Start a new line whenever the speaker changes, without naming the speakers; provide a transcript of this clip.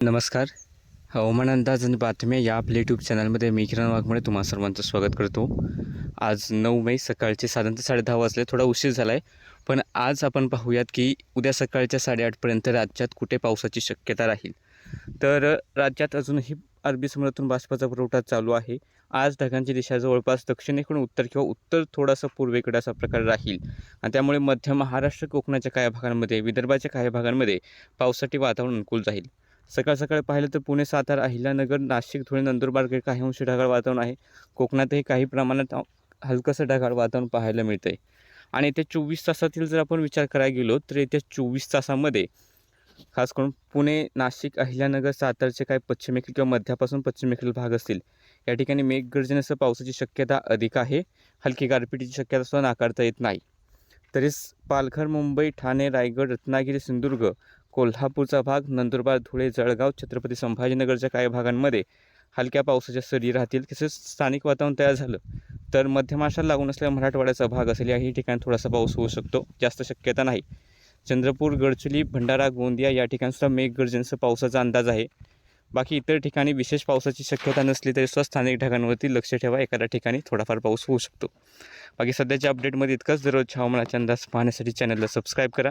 नमस्कार. हवामान अंदाज आणि बातम्या या आपल्या यूट्यूब चॅनलमध्ये मी किरण वाघमुळे तुम्हा सर्वांचं स्वागत करतो. आज नऊ मे सकाळचे साधारणतः साडेदहा वाजले थोडा उशीर झाला आहे पण आज आपण पाहूयात की उद्या सकाळच्या साडेआठपर्यंत राज्यात कुठे पावसाची शक्यता राहील? तर राज्यात अजूनही अरबी समुद्रातून बाष्पाचा पुरवठा चालू आहे. आज ढगांची दिशा जवळपास दक्षिणेकडून उत्तर किंवा उत्तर थोडासा पूर्वेकडे असा प्रकार राहील. आणि त्यामुळे मध्य महाराष्ट्र कोकणाच्या काही भागांमध्ये विदर्भाच्या काही भागांमध्ये पावसासाठी वातावरण अनुकूल राहील सकाळ सकाळी पाहिलं तर पुणे सातारा अहिल्यानगर नाशिक धुळे नंदुरबारकडे काही अंश ढगाळ वातावरण आहे. कोकणातही काही प्रमाणात हलकंसं ढगाळ वातावरण पाहायला मिळतं आहे आणि येत्या चोवीस तासातील जर आपण विचार करायला गेलो तर येत्या चोवीस तासामध्ये खास करून पुणे नाशिक अहिल्यानगर सातारचे काही पश्चिमेकडील किंवा मध्यापासून पश्चिमेकडील भाग असतील या ठिकाणी मेघगर्जनेसह पावसाची शक्यता अधिक आहे. हलकी गारपिटीची शक्यता सुद्धा नाकारता येत नाही. तरीच पालघर मुंबई ठाणे रायगड रत्नागिरी सिंधुदुर्ग कोल्हापूरचा भाग नंदुरबार धुळे जळगाव छत्रपती संभाजीनगरच्या काही भागांमध्ये हलक्या पावसाच्या सरी राहतील. तसेच स्थानिक वातावरण तयार झालं तर मध्य महाराष्ट्राला लागून असलेला मराठवाड्याचा भाग असेल. याही ठिकाणी थोडासा पाऊस होऊ शकतो. जास्त शक्यता नाही. चंद्रपूर गडचिली भंडारा गोंदिया या ठिकाणी सुद्धा मेघगर्जनेसह पावसाचा अंदाज आहे. बाकी इतर ठिकाणी विशेष पावसाची शक्यता नसली तरी सुद्धा स्थानिक ढगांवरती लक्ष ठेवा. एखाद्या ठिकाणी थोडाफार पाऊस होऊ शकतो. बाकी सध्याच्या अपडेटमध्ये इतकंच. दररोज हवामानाचा अंदाज पाहण्यासाठी चॅनलला सबस्क्राईब करा.